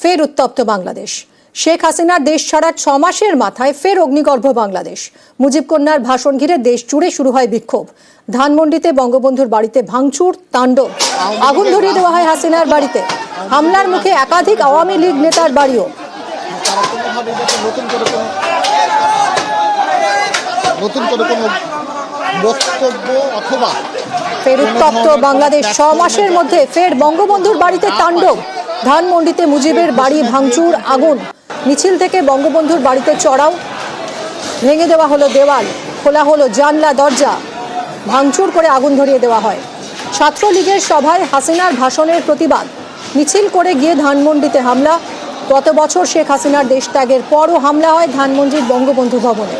ফের উত্তপ্ত বাংলাদেশ। শেখ হাসিনার দেশ ছাড়ার ছ মাসের মাথায় ফের অগ্নিগর্ভ বাংলাদেশ। মুজিব কন্যার ভাষণ ঘিরে দেশ জুড়ে শুরু হয় বিক্ষোভ। ধানমন্ডিতে বঙ্গবন্ধুর বাড়িতে ভাঙচুর তাণ্ডব। আগুন ধরিয়ে দেওয়া হয় হাসিনার বাড়িতে। হামলার মুখে একাধিক আওয়ামী লীগ নেতার বাড়িও। নতুন করে কোনো বক্তব্য অথবা ফের উত্তপ্ত বাংলাদেশ। ছ মাসের মধ্যে ফের বঙ্গবন্ধুর বাড়িতে তাণ্ডব। ধানমন্ডিতে মুজিবের বাড়ি ভাঙচুর, আগুন। মিছিল থেকে বঙ্গবন্ধুর বাড়িতে চড়াও। ভেঙে দেওয়া হলো দেওয়াল, খোলা হলো জানলা, দরজা। ভাঙচুর করে আগুন ধরিয়ে দেওয়া হয়। ছাত্রলীগের সভায় হাসিনার ভাষণের প্রতিবাদ। মিছিল করে গিয়ে ধানমন্ডিতে হামলা। গত বছর শেখ হাসিনার দেশ ত্যাগের পরও হামলা হয় ধানমন্ডির বঙ্গবন্ধু ভবনে।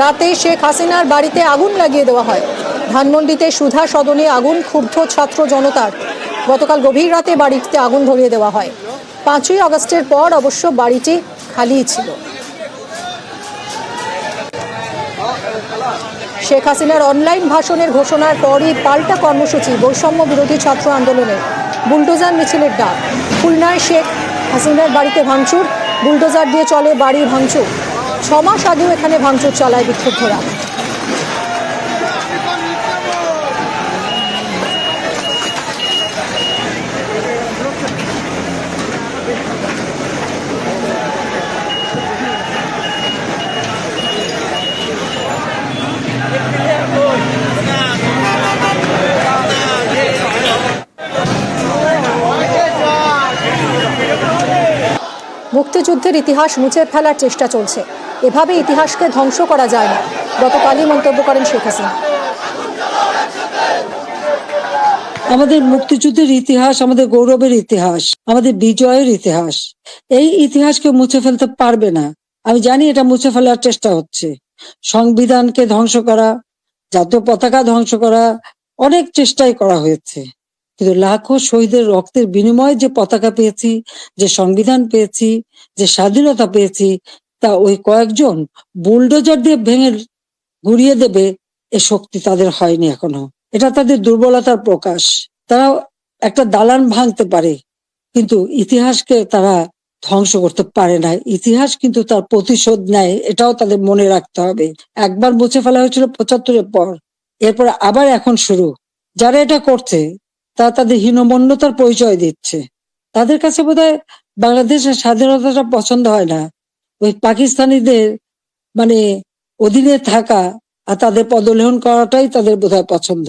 রাতে শেখ হাসিনার বাড়িতে আগুন লাগিয়ে দেওয়া হয়। ধানমন্ডিতে সুধা সদনে আগুন, ক্ষুব্ধ ছাত্র জনতার। গতকাল গভীর রাতে বাড়িতে আগুন ধরিয়ে দেওয়া হয়। পাঁচই আগস্টের পর অবশ্য বাড়িটি খালিই ছিল। শেখ হাসিনার অনলাইন ভাষণের ঘোষণার পরই পাল্টা কর্মসূচি, বৈষম্য বিরোধী ছাত্র আন্দোলনে। বুলডোজার মিছিলের ডাক। খুলনায় শেখ হাসিনার বাড়িতে ভাঙচুর, বুলডোজার দিয়ে চলে বাড়ি ভাঙচুর। ছমাস মাস আগেও এখানে ভাঙচুর চলায় বিক্ষুব্ধরা মুক্তিযুদ্ধের ইতিহাস মুছে ফেলার চেষ্টা চলছে। এভাবে ইতিহাসকে ধ্বংস করা যায় না, গতকালই মন্তব্য করেন শেখ হাসিনা। আমাদের মুক্তিযুদ্ধের ইতিহাস আমাদের গৌরবের ইতিহাস, আমাদের বিজয়ের ইতিহাস। এই ইতিহাসকে মুছে ফেলতে পারবে না। আমি জানি এটা মুছে ফেলার চেষ্টা হচ্ছে। সংবিধানকে ধ্বংস করা, জাতীয় পতাকা ধ্বংস করা অনেক চেষ্টাই করা হয়েছে। কিন্তু লাখো শহীদের রক্তের বিনিময়ে যে পতাকা পেয়েছি, যে সংবিধান পেয়েছি, যে স্বাধীনতা পেয়েছি, তা ওই কয়েকজন বুলডোজার দিয়ে ভেঙে ঘুরিয়ে দেবে, এ শক্তি তাদের হয়নি এখনও। এটা তাদের দুর্বলতার প্রকাশ। তারা একটা দালান ভাঙতে পারে, কিন্তু ইতিহাসকে তারা ধ্বংস করতে পারে না। ইতিহাস কিন্তু তার প্রতিশোধ নেয়, এটাও তাদের মনে রাখতে হবে। একবার মুছে ফেলা হয়েছিল পঁচাত্তরের পর। এরপর আবার এখন শুরু। যারা এটা করছে তারা তাদের হীনমন্যতার পরিচয় দিচ্ছে। তাদের কাছে বোধহয় বাংলাদেশের স্বাধীনতাটা পছন্দ হয় না। ওই পাকিস্তানিদের মানে অধীনে থাকা আর তাদের পদলেহন করাটাই তাদের বোধহয় পছন্দ।